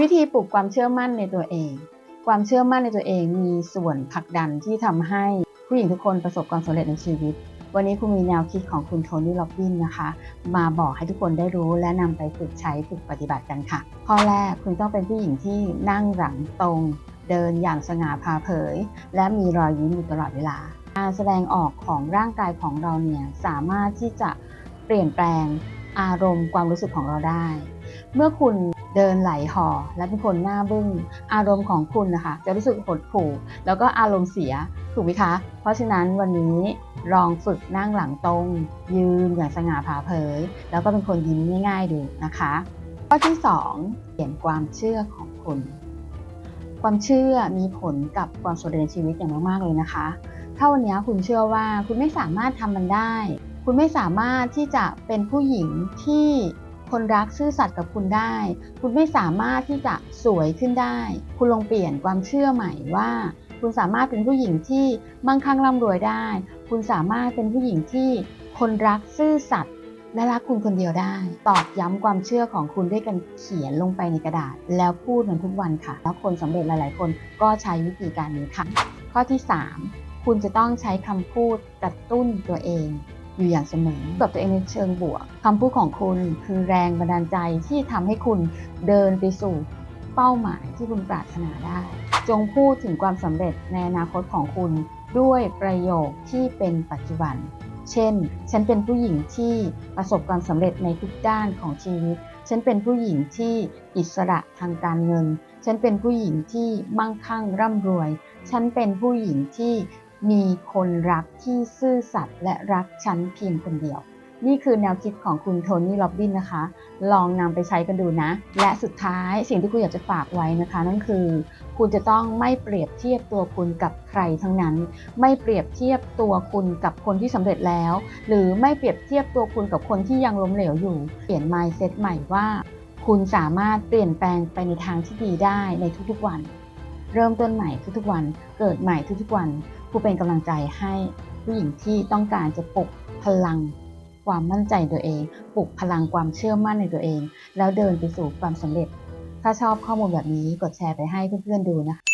วิธีปลูกความเชื่อมั่นในตัวเอง ความเชื่อมั่นในตัวเองมีส่วนผลักดันที่ทำให้ผู้หญิงทุกคนประสบความสำเร็จในชีวิต วันนี้คุณมีแนวคิดของคุณโทนี่ล็อบบินนะคะ มาบอกให้ทุกคนได้รู้และนำไปฝึกใช้ฝึกปฏิบัติกันค่ะ ข้อแรกคุณต้องเป็นผู้หญิงที่นั่งหลังตรง เดินอย่างสง่าผ่าเผย และมีรอยยิ้มอยู่ตลอดเวลา การแสดงออกของร่างกายของเราเนี่ยสามารถที่จะเปลี่ยนแปลงอารมณ์ความรู้สึกของเราได้ เมื่อคุณ เดินไหลห่อและเป็นคนหน้าบึ้งอารมณ์ของคุณนะคะจะรู้สึกหดหู่แล้วก็อารมณ์เสียถูกไหมคะ เพราะฉะนั้นวันนี้ลองฝึกนั่งหลังตรง ยืนอย่างสง่าผ่าเผย แล้วก็เป็นคนยิ้มง่าย ๆ ดูนะคะ ข้อที่ 2 เปลี่ยนความเชื่อของคุณ ความเชื่อมีผลกับความสำเร็จในชีวิตอย่างมากๆเลยนะคะถ้าวันนี้คุณเชื่อว่าคุณไม่สามารถทำมันได้ คุณไม่สามารถที่จะเป็นผู้หญิงที่ คนรักซื่อสัตย์กับคุณได้ คุณไม่สามารถที่จะสวยขึ้นได้ คุณลองเปลี่ยนความเชื่อใหม่ว่า คุณสามารถเป็นผู้หญิงที่มั่งคั่งร่ำรวยได้ คุณสามารถเป็นผู้หญิงที่คนรักซื่อสัตย์และรักคุณคนเดียวได้ ตอกย้ำความเชื่อของคุณด้วยการเขียนลงไปในกระดาษ แล้วพูดมันทุกวันค่ะ แล้วคนสำเร็จหลาย ๆ คนก็ใช้วิธีการนี้ค่ะ ข้อที่ 3 คุณจะต้องใช้คำพูดกระตุ้นตัวเอง อยู่อย่างเสมอกับตัวเองในเชิงบวกคำพูดของคุณคือแรงบันดาลใจที่ทำให้คุณเดินไปสู่เป้าหมายที่คุณปรารถนาได้ จงพูดถึงความสำเร็จในอนาคตของคุณด้วยประโยคที่เป็นปัจจุบัน เช่น ฉันเป็นผู้หญิงที่ประสบความสำเร็จในทุกด้านของชีวิต ฉันเป็นผู้หญิงที่อิสระทางการเงิน ฉันเป็นผู้หญิงที่มั่งคั่งร่ำรวย ฉันเป็นผู้หญิงที่ มีคนรักที่ซื่อสัตย์และรักฉันเพียงคนเดียว นี่คือแนวคิดของคุณโทนี่ล็อบบินนะคะ ลองนำไปใช้กันดูนะ และสุดท้ายสิ่งที่คุณอยากจะฝากไว้นะคะ นั่นคือ คุณจะต้องไม่เปรียบเทียบตัวคุณกับใครทั้งนั้น ไม่เปรียบเทียบตัวคุณกับคนที่สำเร็จแล้ว หรือไม่เปรียบเทียบตัวคุณกับคนที่ยังล้มเหลวอยู่ เปลี่ยน mindset ใหม่ว่า คุณสามารถเปลี่ยนแปลงไปในทางที่ดีได้ในทุกๆวัน เริ่มต้นใหม่ทุกๆวัน เกิดใหม่ทุกๆวัน ผู้เป็นกำลังใจให้ผู้หญิงที่ต้องการจะปลุกพลังความมั่นใจตัวเอง ปลุกพลังความเชื่อมั่นในตัวเอง แล้วเดินไปสู่ความสำเร็จ ถ้าชอบข้อมูลแบบนี้กดแชร์ไปให้เพื่อนๆดูนะคะ